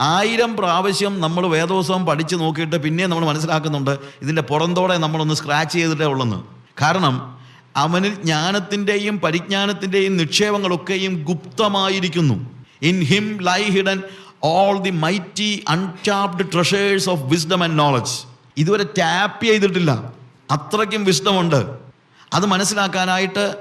ആയിരം പ്രാവശ്യം നമ്മൾ വേദോത്സവം പഠിച്ചു നോക്കിയിട്ട് പിന്നെ നമ്മൾ മനസ്സിലാക്കുന്നുണ്ട് ഇതിന്റെ പുറന്തോടെ നമ്മളൊന്ന് സ്ക്രാച്ച് ചെയ്തിട്ടേ ഉള്ളെന്ന്. കാരണം അവനിൽ ജ്ഞാനത്തിന്റെയും പരിജ്ഞാനത്തിന്റെയും നിക്ഷേപങ്ങളൊക്കെയും ഗുപ്തമായിരിക്കുന്നു. In him lie hidden all the mighty untapped treasures of wisdom and knowledge ഇതുവരെ ടാപ്പ് ചെയ്തിട്ടില്ല. അത്രയ്ക്കും വിസ്ഡമുണ്ട് അത് മനസ്സിലാക്കാനായിട്ട്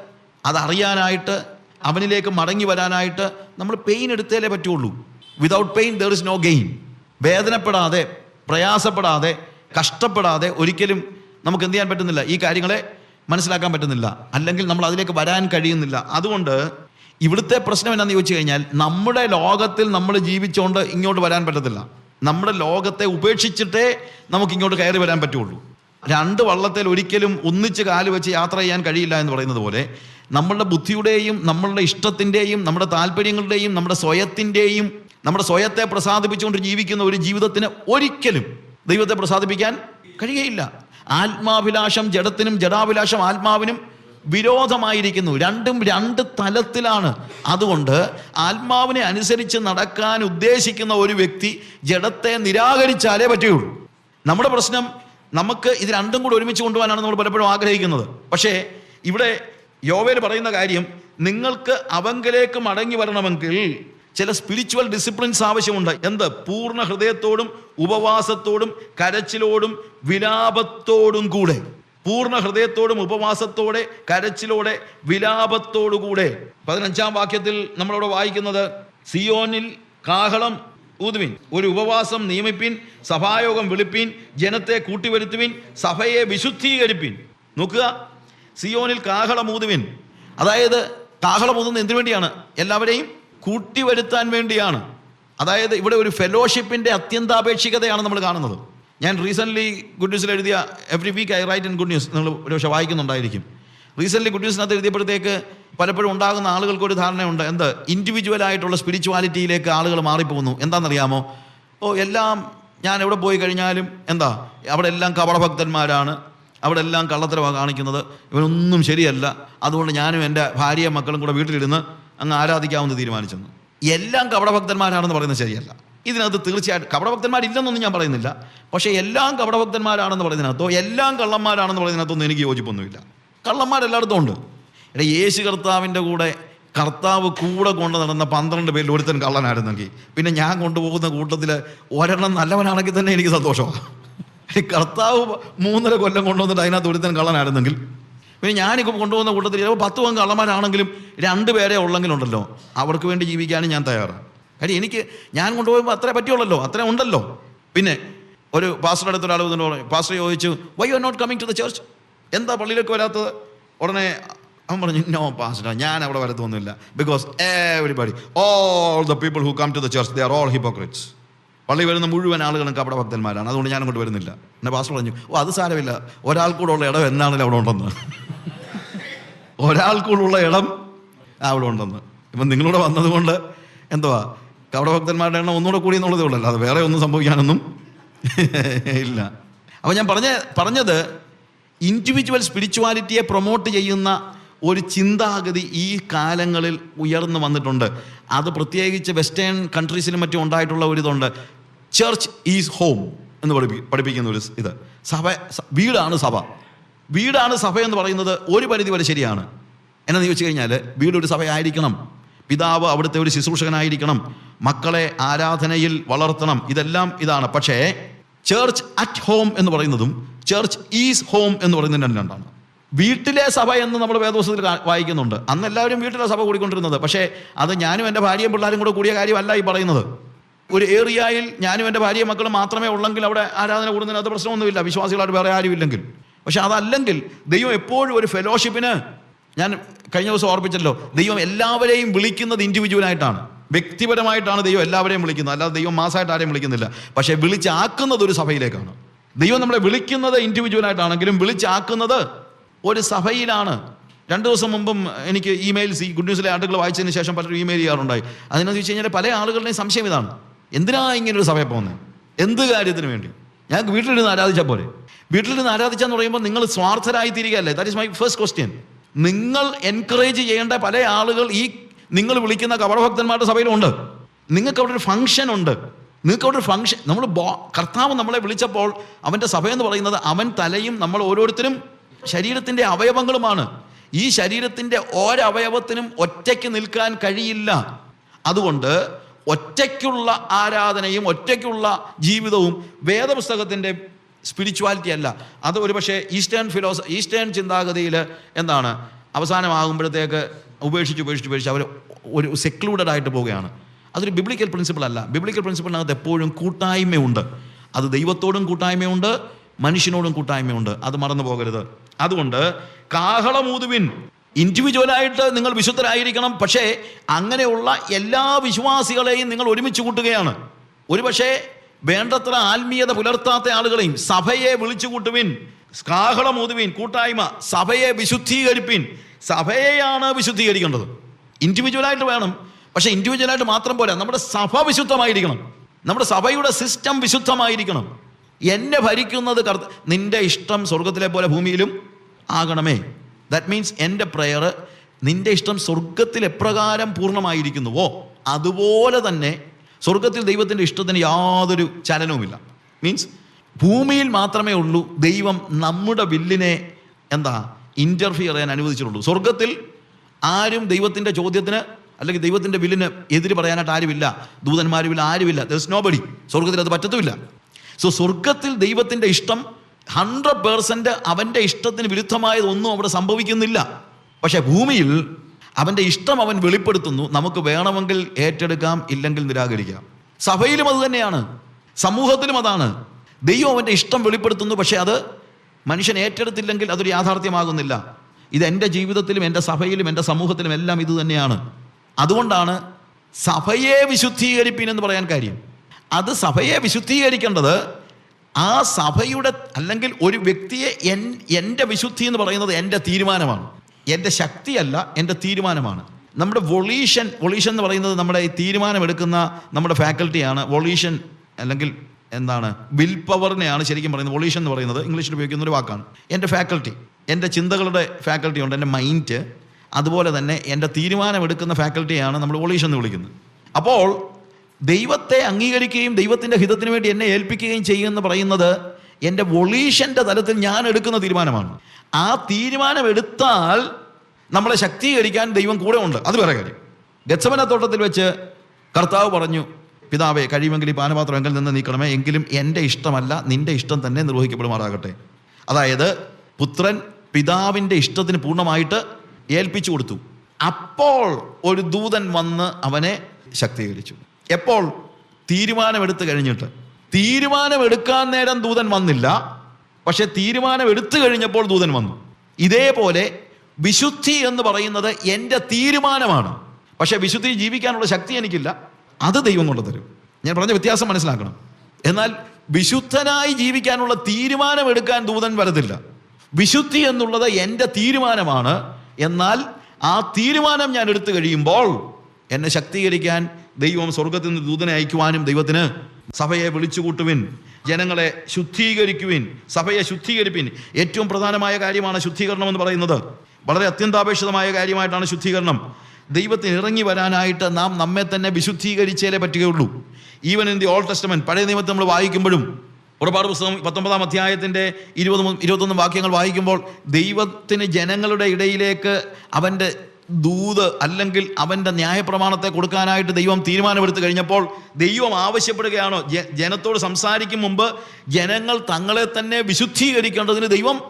അതറിയാനായിട്ട് അവനിലേക്ക് മടങ്ങി വരാനായിട്ട് നമ്മൾ പെയിൻ എടുത്തേലേ പറ്റുള്ളൂ. Without pain there is no gain വേദനപ്പെടാതെ പ്രയാസപ്പെടാതെ കഷ്ടപ്പെടാതെ ഒരിക്കലും നമുക്ക് എന്ത് ചെയ്യാൻ പറ്റുന്നില്ല? ഈ കാര്യങ്ങളെ മനസ്സിലാക്കാൻ പറ്റുന്നില്ല. അല്ലെങ്കിൽ നമ്മൾ അതിലേക്ക് വരാൻ കഴിയുന്നില്ല. അതുകൊണ്ട് ഇവിടുത്തെ പ്രശ്നം എന്നാന്ന് ചോദിച്ചു കഴിഞ്ഞാൽ നമ്മുടെ ലോകത്തിൽ നമ്മൾ ജീവിച്ചുകൊണ്ട് ഇങ്ങോട്ട് വരാൻ പറ്റത്തില്ല. നമ്മുടെ ലോകത്തെ ഉപേക്ഷിച്ചിട്ടേ നമുക്ക് ഇങ്ങോട്ട് കയറി വരാൻ പറ്റുള്ളൂ. രണ്ട് വള്ളത്തിൽ ഒരിക്കലും ഒന്നിച്ച് കാൽ വെച്ച് യാത്ര ചെയ്യാൻ കഴിയില്ല എന്ന് പറയുന്നത് പോലെ നമ്മളുടെ ബുദ്ധിയുടെയും നമ്മളുടെ ഇഷ്ടത്തിന്റെയും നമ്മുടെ താല്പര്യങ്ങളുടെയും നമ്മുടെ സ്വയത്തിന്റെയും നമ്മുടെ സ്വയത്തെ പ്രസാദിപ്പിച്ചുകൊണ്ട് ജീവിക്കുന്ന ഒരു ജീവിതത്തിന് ഒരിക്കലും ദൈവത്തെ പ്രസാദിപ്പിക്കാൻ കഴിയയില്ല ആത്മാഭിലാഷം ജഡത്തിനും ജഡാഭിലാഷം ആത്മാവിനും വിരോധമായിരിക്കുന്നു. രണ്ടും രണ്ട് തലത്തിലാണ്. അതുകൊണ്ട് ആത്മാവിനെ അനുസരിച്ച് നടക്കാൻ ഉദ്ദേശിക്കുന്ന ഒരു വ്യക്തി ജഡത്തെ നിരാകരിച്ചാലേ പറ്റുകയുള്ളൂ. നമ്മുടെ പ്രശ്നം നമുക്ക് ഇത് രണ്ടും കൂടി ഒരുമിച്ച് കൊണ്ടുപോകാനാണ് നമ്മൾ പലപ്പോഴും ആഗ്രഹിക്കുന്നത്. പക്ഷേ ഇവിടെ യോവേൽ പറയുന്ന കാര്യം നിങ്ങൾക്ക് അവങ്കിലേക്ക് മടങ്ങി വരണമെങ്കിൽ ചില സ്പിരിച്വൽ ഡിസിപ്ലിൻസ് ആവശ്യമുണ്ട്. എന്ത്? പൂർണ ഹൃദയത്തോടും ഉപവാസത്തോടും കരച്ചിലോടും വിലാപത്തോടും കൂടെ. പൂർണ ഹൃദയത്തോടും ഉപവാസത്തോടെ കരച്ചിലോടെ വിലാപത്തോടുകൂടെ പതിനഞ്ചാം വാക്യത്തിൽ നമ്മളവിടെ വായിക്കുന്നത് സിയോനിൽ കാഹളം ഊതുവിൻ ഒരു ഉപവാസം നിയമിപ്പിൻ സഭായോഗം വിളിപ്പിൻ ജനത്തെ കൂട്ടിവരുത്തുവിൻ സഭയെ വിശുദ്ധീകരിപ്പിൻ. നോക്കുക സിയോനിൽ കാഹളമൂതുവിൻ അതായത് കാഹളമൂതുന്ന എന്തിനു വേണ്ടിയാണ്? എല്ലാവരെയും കൂട്ടിവരുത്താൻ വേണ്ടിയാണ്. അതായത് ഇവിടെ ഒരു ഫെലോഷിപ്പിന്റെ അത്യന്താപേക്ഷികതയാണ് നമ്മൾ കാണുന്നത്. ഞാൻ റീസെന്റ്ലി ഗുഡ് ന്യൂസിൽ എഴുതിയ every week I write in good news നിങ്ങൾ ഒരു പക്ഷേ വായിക്കുന്നുണ്ടായിരിക്കും. റീസെന്റ്ലി ഗുഡ് ന്യൂസിനകത്ത് എഴുതിയപ്പോഴത്തേക്ക് പലപ്പോഴും ഉണ്ടാകുന്ന ആളുകൾക്ക് ഒരു ധാരണയുണ്ട്. എന്ത്? ഇൻഡിവിജ്വൽ ആയിട്ടുള്ള സ്പിരിച്വാലിറ്റിയിലേക്ക് ആളുകൾ മാറിപ്പോകുന്നു. എന്താണെന്നറിയാമോ? ഓ എല്ലാം ഞാൻ എവിടെ പോയി കഴിഞ്ഞാലും എന്താ? അവിടെ എല്ലാം കപടഭക്തന്മാരാണ്. അവിടെ എല്ലാം കള്ളത്തരമാണ് കാണിക്കുന്നത്. ഇവനൊന്നും ശരിയല്ല. അതുകൊണ്ട് ഞാനും എന്റെ ഭാര്യയും മക്കളും കൂടെ വീട്ടിലിരുന്ന് അങ്ങ് ആരാധിക്കാമെന്ന് തീരുമാനിച്ചെന്ന്. എല്ലാം കപടഭക്തന്മാരാണെന്ന് പറയുന്നത് ശരിയല്ല. ഇതിനകത്ത് തീർച്ചയായിട്ടും കപടഭക്തന്മാരില്ലെന്നൊന്നും ഞാൻ പറയുന്നില്ല. പക്ഷേ എല്ലാം കപടഭക്തന്മാരാണെന്ന് പറയുന്നതിനകത്തോ എല്ലാം കള്ളന്മാരാണെന്ന് പറയുന്നതിനകത്തൊന്നും എനിക്ക് യോജിപ്പൊന്നുമില്ല. കള്ളന്മാരെല്ലായിടത്തും ഉണ്ട്. എടാ യേശു കർത്താവിന്റെ കൂടെ കർത്താവ് കൂടെ കൊണ്ട് നടന്ന പന്ത്രണ്ട് പേരിൽ ഒരുത്തൻ കള്ളനായിരുന്നെങ്കിൽ പിന്നെ ഞാൻ കൊണ്ടുപോകുന്ന കൂട്ടത്തിൽ ഒരെണ്ണം നല്ലവനാണെങ്കിൽ തന്നെ എനിക്ക് സന്തോഷമാണ് ഈ കർത്താവ് മൂന്നര കൊല്ലം കൊണ്ടുവന്നിട്ട് അതിനകത്ത് ഒരുത്തൻ കള്ളനായിരുന്നെങ്കിൽ. പിന്നെ ഞാനിപ്പോൾ കൊണ്ടുപോകുന്ന കൂട്ടത്തിൽ ചിലപ്പോൾ പത്ത് പങ്ക് കള്ളന്മാരാണെങ്കിലും രണ്ട് പേരെ ഉള്ളെങ്കിലുണ്ടല്ലോ. അവർക്ക് വേണ്ടി ജീവിക്കാനും ഞാൻ തയ്യാറാണ് കാര്യം എനിക്ക് ഞാൻ കൊണ്ടുപോകുമ്പോൾ അത്രേ പറ്റുള്ളല്ലോ അത്രേ ഉണ്ടല്ലോ. പിന്നെ ഒരു പാസ്റ്റർ അടുത്ത ഒരാൾ വന്നിട്ട് പറഞ്ഞു പാസ്റ്റർ ചോദിച്ചു why you are not coming to the church എന്താ പള്ളിയിലേക്ക് വരാത്തത്? ഉടനെ അവൻ പറഞ്ഞു നോ പാസ്റ്റർ ഞാൻ അവിടെ വരത്തൊന്നുമില്ല. Because everybody all the people who come to the church they are all hypocrites പള്ളി വരുന്ന മുഴുവൻ ആളുകളും കപട ഭക്തന്മാരാണ്. അതുകൊണ്ട് ഞാൻ അങ്ങോട്ട് വരുന്നില്ല. എന്നെ പാസ്റ്റർ പറഞ്ഞു ഓ അത് സാരമില്ല. ഒരാൾക്കൂടുള്ള ഇടം എന്നാണല്ലോ അവിടെ ഉണ്ടെന്ന്. ഒരാൾക്കൂടുള്ള ഇടം അവിടെ ഉണ്ടെന്ന്. ഇപ്പം നിങ്ങളിവിടെ വന്നതുകൊണ്ട് എന്തുവാ? കപടഭക്തന്മാരുടെ എണ്ണം ഒന്നുകൂടെ കൂടി എന്നുള്ളതേ ഉള്ളല്ലോ അത് വേറെ ഒന്നും സംഭവിക്കാനൊന്നും ഇല്ല. അപ്പോൾ ഞാൻ പറഞ്ഞ പറഞ്ഞത് ഇൻഡിവിജ്വൽ സ്പിരിച്വാലിറ്റിയെ പ്രൊമോട്ട് ചെയ്യുന്ന ഒരു ചിന്താഗതി ഈ കാലങ്ങളിൽ ഉയർന്നു വന്നിട്ടുണ്ട്. അത് പ്രത്യേകിച്ച് വെസ്റ്റേൺ കൺട്രീസിലും മറ്റും ഉണ്ടായിട്ടുള്ള ഒരു ഇതുണ്ട്. ചർച്ച് ഈസ് ഹോം എന്ന് പഠിപ്പി പഠിപ്പിക്കുന്ന ഒരു ഇത്. സഭ വീടാണ് സഭ. വീടാണ് സഭ എന്ന് പറയുന്നത് ഒരു പരിധി വരെ ശരിയാണ്. എന്നു ചോദിച്ചു കഴിഞ്ഞാൽ വീടൊരു സഭയായിരിക്കണം. പിതാവ് അവിടുത്തെ ഒരു ശുശ്രൂഷകനായിരിക്കണം. മക്കളെ ആരാധനയിൽ വളർത്തണം. ഇതെല്ലാം ഇതാണ്. പക്ഷേ ചേർച്ച് അറ്റ് ഹോം എന്ന് പറയുന്നതും ചേർച്ച് ഈസ് ഹോം എന്ന് പറയുന്നതും രണ്ടും രണ്ടാണ്. വീട്ടിലെ സഭ എന്ന് നമ്മൾ വേദോസത്തിൽ വായിക്കുന്നുണ്ട്. അന്ന് എല്ലാവരും വീട്ടിലെ സഭ കൂടിക്കൊണ്ടിരുന്നത്. പക്ഷേ അത് ഞാനും എന്റെ ഭാര്യയും പിള്ളേരും കൂടെ കൂടിയ കാര്യമല്ല ഈ പറയുന്നത്. ഒരു ഏറിയയിൽ ഞാനും എന്റെ ഭാര്യയും മക്കളും മാത്രമേ ഉള്ളെങ്കിൽ അവിടെ ആരാധന കൂടുന്നതിനകത്ത് പ്രശ്നമൊന്നുമില്ല. വിശ്വാസികളായിട്ട് വേറെ ആരും ഇല്ലെങ്കിൽ പക്ഷെ അതല്ലെങ്കിൽ ദൈവം എപ്പോഴും ഒരു ഫെലോഷിപ്പിന് ഞാൻ കഴിഞ്ഞ ദിവസം ഓർപ്പിച്ചല്ലോ ദൈവം എല്ലാവരെയും വിളിക്കുന്നത് ഇൻഡിവിജ്വലായിട്ടാണ് വ്യക്തിപരമായിട്ടാണ് ദൈവം എല്ലാവരെയും വിളിക്കുന്നത്. അല്ലാതെ ദൈവം മാസമായിട്ട് ആരെയും വിളിക്കുന്നില്ല. പക്ഷേ വിളിച്ചാക്കുന്നത് ഒരു സഭയിലേക്കാണ്. ദൈവം നമ്മളെ വിളിക്കുന്നത് ഇൻഡിവിജ്വലായിട്ടാണെങ്കിലും വിളിച്ചാക്കുന്നത് ഒരു സഭയിലാണ്. രണ്ട് ദിവസം മുമ്പും എനിക്ക് ഇമെയിൽസ് ഈ ഗുഡ് ന്യൂസിലെ ആർട്ടിക്കിൾ വായിച്ചതിന് ശേഷം പലരും ഇമെയിൽ ചെയ്യാറുണ്ടായി. അതിനെന്ന് വെച്ച് കഴിഞ്ഞാൽ പല ആളുകളുടെയും സംശയം ഇതാണ്. എന്തിനാ ഇങ്ങനെ ഒരു സഭയിൽ പോകുന്നത് എന്ത് കാര്യത്തിന് വേണ്ടി? ഞങ്ങൾക്ക് വീട്ടിലിരുന്ന് ആരാധിച്ചാൽ പോലെ വീട്ടിലിരുന്ന് ആരാധിച്ചാന്ന് പറയുമ്പോൾ നിങ്ങൾ സ്വാർത്ഥരായി തീരുകയല്ലേ? That is my first question നിങ്ങൾ എൻകറേജ് ചെയ്യേണ്ട പല ആളുകൾ ഈ നിങ്ങൾ വിളിക്കുന്ന കപടഭക്തന്മാരുടെ സഭയിലുണ്ട്. നിങ്ങൾക്ക് അവിടെ ഒരു ഫംഗ്ഷൻ ഉണ്ട്. നിങ്ങൾക്ക് അവിടെ ഒരു ഫംഗ്ഷൻ നമ്മൾ ബോ കർത്താവ് നമ്മളെ വിളിച്ചപ്പോൾ അവന്റെ സഭയെന്ന് പറയുന്നത് അവൻ തലയും നമ്മൾ ഓരോരുത്തരും ശരീരത്തിന്റെ അവയവങ്ങളുമാണ്. ഈ ശരീരത്തിന്റെ ഒരവയവത്തിനും ഒറ്റയ്ക്ക് നിൽക്കാൻ കഴിയില്ല. അതുകൊണ്ട് ഒറ്റയ്ക്കുള്ള ആരാധനയും ഒറ്റയ്ക്കുള്ള ജീവിതവും വേദപുസ്തകത്തിന്റെ സ്പിരിച്വാലിറ്റി അല്ല. അത് ഒരുപക്ഷെ ഈസ്റ്റേൺ ഫിലോസ ഈസ്റ്റേൺ ചിന്താഗതിയിൽ എന്താണ്? അവസാനമാകുമ്പോഴത്തേക്ക് ഉപേക്ഷിച്ച് ഉപേക്ഷിച്ച് ഉപേക്ഷിച്ച് അവർ ഒരു സെക്ലൂഡഡ് ആയിട്ട് പോവുകയാണ്. അതൊരു ബിബ്ലിക്കൽ പ്രിൻസിപ്പിൾ അല്ല. ബിബ്ലിക്കൽ പ്രിൻസിപ്പിളിനകത്ത് എപ്പോഴും കൂട്ടായ്മയുണ്ട്. അത് ദൈവത്തോടും കൂട്ടായ്മയുണ്ട് മനുഷ്യനോടും കൂട്ടായ്മയുണ്ട്. അത് മറന്നു പോകരുത് അതുകൊണ്ട് കാഹളമൂതുവിൻ ഇൻഡിവിജ്വലായിട്ട് നിങ്ങൾ വിശുദ്ധരായിരിക്കണം. പക്ഷേ അങ്ങനെയുള്ള എല്ലാ വിശ്വാസികളെയും നിങ്ങൾ ഒരുമിച്ച് കൂട്ടുകയാണ്. ഒരുപക്ഷേ വേണ്ടത്ര ആത്മീയത പുലർത്താത്ത ആളുകളെയും സഭയെ വിളിച്ചു കൂട്ടുവിൻ കാഹളം ഊതുവിൻ കൂട്ടായ്മ സഭയെ വിശുദ്ധീകരിപ്പിൻ. സഭയെയാണ് വിശുദ്ധീകരിക്കേണ്ടത്. ഇൻഡിവിജ്വലായിട്ട് വേണം. പക്ഷേ ഇൻഡിവിജ്വലായിട്ട് മാത്രം പോരാ. നമ്മുടെ സഭ വിശുദ്ധമായിരിക്കണം. നമ്മുടെ സഭയുടെ സിസ്റ്റം വിശുദ്ധമായിരിക്കണം. എന്നെ ഭരിക്കുന്നത് കർത്ത നിന്റെ ഇഷ്ടം സ്വർഗത്തിലെ പോലെ ഭൂമിയിലും ആകണമേ. ദാറ്റ് മീൻസ് എന്റെ പ്രെയർ നിന്റെ ഇഷ്ടം സ്വർഗത്തിൽ എപ്രകാരം പൂർണമായിരിക്കുന്നുവോ അതുപോലെ തന്നെ സ്വർഗത്തിൽ ദൈവത്തിന്റെ ഇഷ്ടത്തിന് യാതൊരു ചലനവുമില്ല. മീൻസ് ഭൂമിയിൽ മാത്രമേ ഉള്ളൂ ദൈവം നമ്മുടെ വില്ലിനെ എന്താ ഇന്റർഫിയർ ചെയ്യാൻ അനുവദിച്ചിട്ടുള്ളൂ. സ്വർഗത്തിൽ ആരും ദൈവത്തിന്റെ ചോദ്യത്തിന് അല്ലെങ്കിൽ ദൈവത്തിന്റെ വില്ലിന് എതിര് പറയാനായിട്ട് ആരുമില്ല ദൂതന്മാരുമില്ല ആരുമില്ല. ദസ് നോ ബഡി സ്വർഗത്തിൽ അത് പറ്റത്തുമില്ല. സോ സ്വർഗത്തിൽ ദൈവത്തിന്റെ ഇഷ്ടം ഹൺഡ്രഡ് പേഴ്സന്റ് അവന്റെ ഇഷ്ടത്തിന് വിരുദ്ധമായതൊന്നും അവിടെ സംഭവിക്കുന്നില്ല. പക്ഷേ ഭൂമിയിൽ അവന്റെ ഇഷ്ടം അവൻ വെളിപ്പെടുത്തുന്നു. നമുക്ക് വേണമെങ്കിൽ ഏറ്റെടുക്കാം ഇല്ലെങ്കിൽ നിരാകരിക്കാം. സഭയിലും അത് തന്നെയാണ്. സമൂഹത്തിലും അതാണ്. ദൈവം അവന്റെ ഇഷ്ടം വെളിപ്പെടുത്തുന്നു പക്ഷേ അത് മനുഷ്യൻ ഏറ്റെടുത്തില്ലെങ്കിൽ അതൊരു യാഥാർത്ഥ്യമാകുന്നില്ല. ഇത് എന്റെ ജീവിതത്തിലും എന്റെ സഭയിലും എന്റെ സമൂഹത്തിലും എല്ലാം ഇത് തന്നെയാണ്. അതുകൊണ്ടാണ് സഭയെ വിശുദ്ധീകരിപ്പിൻ എന്ന് പറയാൻ കാര്യം. അത് സഭയെ വിശുദ്ധീകരിക്കേണ്ടത് ആ സഭയുടെ അല്ലെങ്കിൽ ഒരു വ്യക്തിയെ എൻ എന്റെ വിശുദ്ധി എന്ന് പറയുന്നത് എന്റെ തീരുമാനമാണ്. എന്റെ ശക്തിയല്ല എന്റെ തീരുമാനമാണ്. നമ്മുടെ വൊളീഷൻ വൊളീഷൻ എന്ന് പറയുന്നത് നമ്മുടെ ഈ തീരുമാനമെടുക്കുന്ന നമ്മുടെ ഫാക്കൽറ്റിയാണ് വൊളീഷൻ അല്ലെങ്കിൽ എന്താണ് വിൽ പവറിനെയാണ് ശരിക്കും പറയുന്നത്. വൊളീഷൻ എന്ന് പറയുന്നത് ഇംഗ്ലീഷിൽ ഉപയോഗിക്കുന്ന ഒരു വാക്കാണ്. എന്റെ ഫാക്കൽറ്റി എന്റെ ചിന്തകളുടെ ഫാക്കൽറ്റി ഉണ്ട് എന്റെ മൈൻഡ് അതുപോലെ തന്നെ എന്റെ തീരുമാനമെടുക്കുന്ന ഫാക്കൽറ്റിയാണ് നമ്മൾ വൊളീഷൻ എന്ന് വിളിക്കുന്നത്. അപ്പോൾ ദൈവത്തെ അംഗീകരിക്കുകയും ദൈവത്തിന്റെ ഹിതത്തിന് വേണ്ടി എന്നെ ഏൽപ്പിക്കുകയും ചെയ്യുമെന്ന് പറയുന്നത് എന്റെ വൊളീഷന്റെ തലത്തിൽ ഞാൻ എടുക്കുന്ന തീരുമാനമാണ്. ആ തീരുമാനം എടുത്താൽ നമ്മളെ ശക്തീകരിക്കാൻ ദൈവം കൂടെ ഉണ്ട്. അത് വേറെ കാര്യം. ഗച്ചമന തോട്ടത്തിൽ വെച്ച് കർത്താവ് പറഞ്ഞു പിതാവേ കഴിയുമെങ്കിൽ ഈ പാനപാത്രം എങ്കിൽ നിന്ന് നീക്കണമേ. എങ്കിലും എന്റെ ഇഷ്ടമല്ല നിന്റെ ഇഷ്ടം തന്നെ നിർവഹിക്കപ്പെടുമാറാകട്ടെ. അതായത് പുത്രൻ പിതാവിന്റെ ഇഷ്ടത്തിന് പൂർണമായിട്ട് ഏൽപ്പിച്ചു കൊടുത്തു. അപ്പോൾ ഒരു ദൂതൻ വന്ന് അവനെ ശക്തീകരിച്ചു. എപ്പോൾ? തീരുമാനമെടുത്തു കഴിഞ്ഞിട്ട്. തീരുമാനമെടുക്കാൻ നേരം ദൂതൻ വന്നില്ല. പക്ഷെ തീരുമാനം എടുത്തു കഴിഞ്ഞപ്പോൾ ദൂതൻ വന്നു. ഇതേപോലെ വിശുദ്ധി എന്ന് പറയുന്നത് എന്റെ തീരുമാനമാണ്. പക്ഷെ വിശുദ്ധി ജീവിക്കാനുള്ള ശക്തി എനിക്കില്ല. അത് ദൈവം കൊണ്ട് തരും. ഞാൻ പറഞ്ഞ വ്യത്യാസം മനസ്സിലാക്കണം. എന്നാൽ വിശുദ്ധനായി ജീവിക്കാനുള്ള തീരുമാനമെടുക്കാൻ ദൂതൻ വരത്തില്ല. വിശുദ്ധി എന്നുള്ളത് എന്റെ തീരുമാനമാണ്. എന്നാൽ ആ തീരുമാനം ഞാൻ എടുത്തു കഴിയുമ്പോൾ എന്നെ ശക്തീകരിക്കാൻ ദൈവം സ്വർഗത്തിൽ നിന്ന് ദൂതനെ അയക്കുവാനും ദൈവത്തിന് സഭയെ വിളിച്ചുകൂട്ടുവിൻ ജനങ്ങളെ ശുദ്ധീകരിക്കുവിൻ സഭയെ ശുദ്ധീകരിപ്പിൻ. ഏറ്റവും പ്രധാനമായ കാര്യമാണ് ശുദ്ധീകരണം എന്ന് പറയുന്നത്. വളരെ അത്യന്താപേക്ഷിതമായ കാര്യമായിട്ടാണ് ശുദ്ധീകരണം. ദൈവത്തിന് ഇറങ്ങി വരാനായിട്ട് നാം നമ്മെ തന്നെ വിശുദ്ധീകരിച്ചേലേ പറ്റുകയുള്ളൂ. Even in the old testament പഴയ നിയമത്തെ നമ്മൾ വായിക്കുമ്പോഴും ഒരുപാട് പുസ്തകം പത്തൊമ്പതാം അധ്യായത്തിന്റെ ഇരുപത് ഇരുപത്തൊന്നും ഇരുപത്തൊന്ന് വാക്യങ്ങൾ വായിക്കുമ്പോൾ ദൈവത്തിന് ജനങ്ങളുടെ ഇടയിലേക്ക് അവന്റെ ദൂത് അല്ലെങ്കിൽ അവന്റെ ന്യായപ്രമാണത്തെ കൊടുക്കാനായിട്ട് ദൈവം തീരുമാനമെടുത്തു കഴിഞ്ഞപ്പോൾ ദൈവം ആവശ്യപ്പെടുകയാണോ. ജനത്തോട് സംസാരിക്കും മുമ്പ് ജനങ്ങൾ തങ്ങളെ തന്നെ വിശുദ്ധീകരിക്കേണ്ടതിന് ദൈവം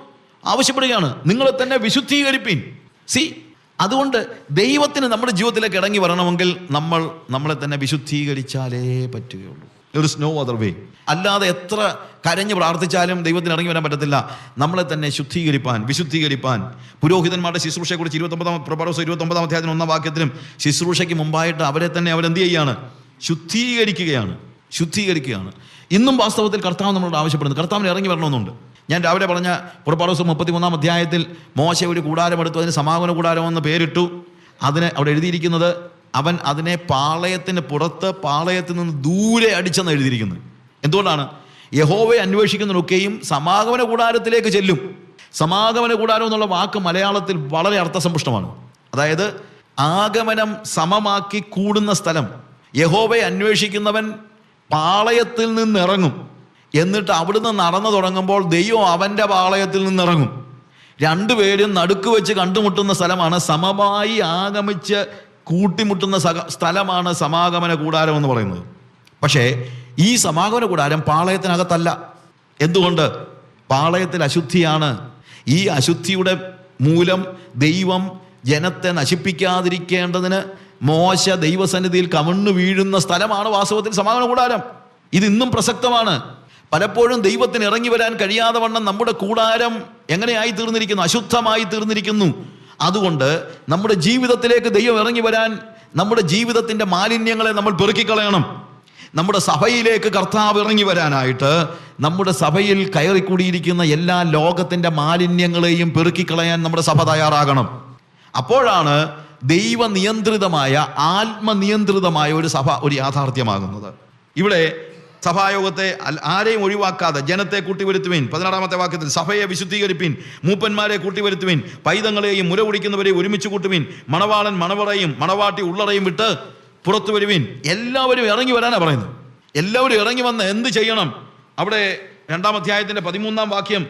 ആവശ്യപ്പെടുകയാണ്. നിങ്ങളെ തന്നെ വിശുദ്ധീകരിപ്പീൻ. സി അതുകൊണ്ട് ദൈവത്തിന് നമ്മുടെ ജീവിതത്തിലേക്ക് ഇറങ്ങി വരണമെങ്കിൽ നമ്മൾ നമ്മളെ തന്നെ വിശുദ്ധീകരിച്ചാലേ പറ്റുകയുള്ളൂ. ഒരു സ്നോ അതർ വേ അല്ലാതെ എത്ര കരഞ്ഞ് പ്രാർത്ഥിച്ചാലും ദൈവത്തിന് ഇറങ്ങി വരാൻ പറ്റത്തില്ല. നമ്മളെ തന്നെ ശുദ്ധീകരിപ്പാൻ വിശുദ്ധീകരിപ്പാൻ. പുരോഹിതന്മാരുടെ ശുശ്രൂഷയെക്കുറിച്ച് ഇരുപത്തൊമ്പതാം പ്രഭാഷ ഇരുപത്തൊമ്പതാം അധ്യായത്തിന് ഒന്നാം വാക്യത്തിലും ശുശ്രൂഷയ്ക്ക് മുമ്പായിട്ട് അവരെ തന്നെ അവരെന്ത് ചെയ്യുകയാണ് ശുദ്ധീകരിക്കുകയാണ്. ശുദ്ധീകരിക്കുകയാണ്. ഇന്നും വാസ്തവത്തിൽ കർത്താവ് നമ്മളോട് ആവശ്യപ്പെടുന്നു. കർത്താവിന് ഇറങ്ങി വരണമെന്നുണ്ട്. ഞാൻ രാവിലെ പറഞ്ഞ പുറപ്പാട് ദിവസം മുപ്പത്തിമൂന്നാം അധ്യായത്തിൽ മോശ ഒരു കൂടാരമെടുത്തു അതിന് സമാഗമന കൂടാരം എന്ന് പേരിട്ടു. അതിന് അവിടെ എഴുതിയിരിക്കുന്നത് അവൻ അതിനെ പാളയത്തിന് പുറത്ത് പാളയത്തിൽ നിന്ന് ദൂരെ അടിച്ചെന്ന് എഴുതിയിരിക്കുന്നത് എന്തുകൊണ്ടാണ്? യഹോവയെ അന്വേഷിക്കുന്നതിനൊക്കെയും സമാഗമന കൂടാരത്തിലേക്ക് ചെല്ലും. സമാഗമന കൂടാരം എന്നുള്ള വാക്ക് മലയാളത്തിൽ വളരെ അർത്ഥസമ്പുഷ്ടമാണ്. അതായത് ആഗമനം സമമാക്കി കൂടുന്ന സ്ഥലം. യഹോവയെ അന്വേഷിക്കുന്നവൻ പാളയത്തിൽ നിന്നിറങ്ങും. എന്നിട്ട് അവിടുന്ന് നടന്നു തുടങ്ങുമ്പോൾ ദൈവം അവന്റെ പാളയത്തിൽ നിന്നിറങ്ങും. രണ്ടുപേരും നടുക്ക് വെച്ച് കണ്ടുമുട്ടുന്ന സ്ഥലമാണ് സമമായി ആഗമിച്ച് കൂട്ടിമുട്ടുന്ന സ്ഥലമാണ് സമാഗമന കൂടാരം എന്ന് പറയുന്നത്. പക്ഷേ ഈ സമാഗമന കൂടാരം പാളയത്തിനകത്തല്ല. എന്തുകൊണ്ട്? പാളയത്തിൽ അശുദ്ധിയാണ്. ഈ അശുദ്ധിയുടെ മൂലം ദൈവം ജനത്തെ നശിപ്പിക്കാതിരിക്കേണ്ടതിന് മോശ ദൈവസന്നിധിയിൽ കമണ്ണു വീഴുന്ന സ്ഥലമാണ് വാസ്തവത്തിൽ സമാഗമന കൂടാരം. ഇത് ഇന്നും പ്രസക്തമാണ്. പലപ്പോഴും ദൈവത്തിന് ഇറങ്ങി വരാൻ കഴിയാതെ വണ്ണം നമ്മുടെ കൂടാരം എങ്ങനെയായി തീർന്നിരിക്കുന്നു അശുദ്ധമായി തീർന്നിരിക്കുന്നു അതുകൊണ്ട് നമ്മുടെ ജീവിതത്തിലേക്ക് ദൈവം ഇറങ്ങി വരാൻ നമ്മുടെ ജീവിതത്തിന്റെ മാലിന്യങ്ങളെ നമ്മൾ പെറുക്കിക്കളയണം. നമ്മുടെ സഭയിലേക്ക് കർത്താവ് ഇറങ്ങി വരാനായിട്ട് നമ്മുടെ സഭയിൽ കയറിക്കൂടിയിരിക്കുന്ന എല്ലാ ലോകത്തിന്റെ മാലിന്യങ്ങളെയും പെറുക്കിക്കളയാൻ നമ്മുടെ സഭ തയ്യാറാകണം. അപ്പോഴാണ് ദൈവനിയന്ത്രിതമായ ആത്മനിയന്ത്രിതമായ ഒരു സഭ ഒരു യാഥാർത്ഥ്യമാകുന്നത്. ഇവിടെ സഭായോഗത്തെ ആരെയും ഒഴിവാക്കാതെ ജനത്തെ കൂട്ടിവരുത്തുവിൻ. പതിനാറാമത്തെ വാക്യത്തിൽ സഭയെ വിശുദ്ധീകരിപ്പിൻ. മൂപ്പന്മാരെ കൂട്ടിവരുത്തുവിൻ. പൈതങ്ങളെയും മുല കുടിക്കുന്നവരെയും ഒരുമിച്ച് കൂട്ടുവിൻ. മണവാളൻ മണവറയും മണവാട്ടി ഉള്ളറയും വിട്ട് പുറത്തു വരുവിൻ. എല്ലാവരും ഇറങ്ങി വരാനാണ് പറയുന്നത്. എല്ലാവരും ഇറങ്ങി വന്ന് എന്ത് ചെയ്യണം? അവിടെ രണ്ടാം അധ്യായത്തിന്റെ പതിമൂന്നാം വാക്യം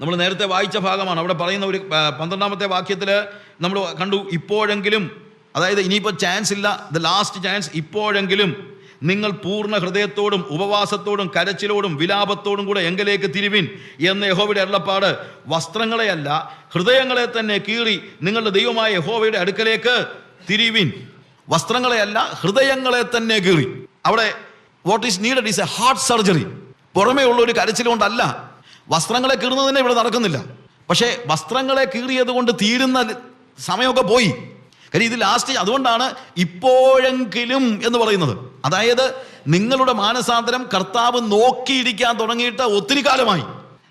നമ്മൾ നേരത്തെ വായിച്ച ഭാഗമാണ്. അവിടെ പറയുന്ന ഒരു പന്ത്രണ്ടാമത്തെ വാക്യത്തിൽ നമ്മൾ കണ്ടു ഇപ്പോഴെങ്കിലും അതായത് ഇനിയിപ്പോൾ ചാൻസ് ഇല്ല. ദ ലാസ്റ്റ് ചാൻസ് ഇപ്പോഴെങ്കിലും നിങ്ങൾ പൂർണ ഹൃദയത്തോടും ഉപവാസത്തോടും കരച്ചിലോടും വിലാപത്തോടും കൂടെ എങ്കിലേക്ക് തിരുവിൻ എന്ന യഹോവയുടെ അരുളപ്പാട്. വസ്ത്രങ്ങളെയല്ല ഹൃദയങ്ങളെ തന്നെ കീറി നിങ്ങളുടെ ദൈവമായ യഹോവയുടെ അടുക്കലേക്ക് തിരിവിൻ. വസ്ത്രങ്ങളെയല്ല ഹൃദയങ്ങളെ തന്നെ കീറി. അവിടെ what is needed is a heart surgery പുറമേ ഉള്ള ഒരു കരച്ചിൽ കൊണ്ടല്ല. വസ്ത്രങ്ങളെ കീറുന്നത് തന്നെ ഇവിടെ നടക്കുന്നില്ല. പക്ഷേ വസ്ത്രങ്ങളെ കീറിയത് കൊണ്ട് തീരുന്ന സമയമൊക്കെ പോയി. കാര്യം ഇത് ലാസ്റ്റ് അതുകൊണ്ടാണ് ഇപ്പോഴെങ്കിലും എന്ന് പറയുന്നത്. അതായത് നിങ്ങളുടെ മാനസാന്തരം കർത്താവ് നോക്കിയിരിക്കാൻ തുടങ്ങിയിട്ട് ഒത്തിരി കാലമായി.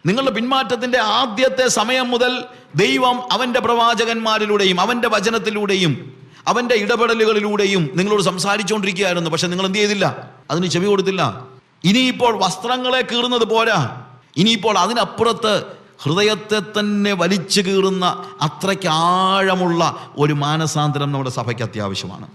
നിങ്ങളുടെ പിന്മാറ്റത്തിന്റെ ആദ്യത്തെ സമയം മുതൽ ദൈവം അവന്റെ പ്രവാചകന്മാരിലൂടെയും അവന്റെ വചനത്തിലൂടെയും അവന്റെ ഇടപെടലുകളിലൂടെയും നിങ്ങളോട് സംസാരിച്ചുകൊണ്ടിരിക്കുകയായിരുന്നു. പക്ഷെ നിങ്ങൾ എന്ത് ചെയ്തില്ല? അതിന് ചെവി കൊടുത്തില്ല. ഇനിയിപ്പോൾ വസ്ത്രങ്ങളെ കീറുന്നത് പോരാ. ഇനിയിപ്പോൾ അതിനപ്പുറത്ത് ഹൃദയത്തെ തന്നെ വലിച്ചു കീറുന്ന അത്രയ്ക്ക് ആഴമുള്ള ഒരു മാനസാന്തരം നമ്മുടെ സഭയ്ക്ക് അത്യാവശ്യമാണ്.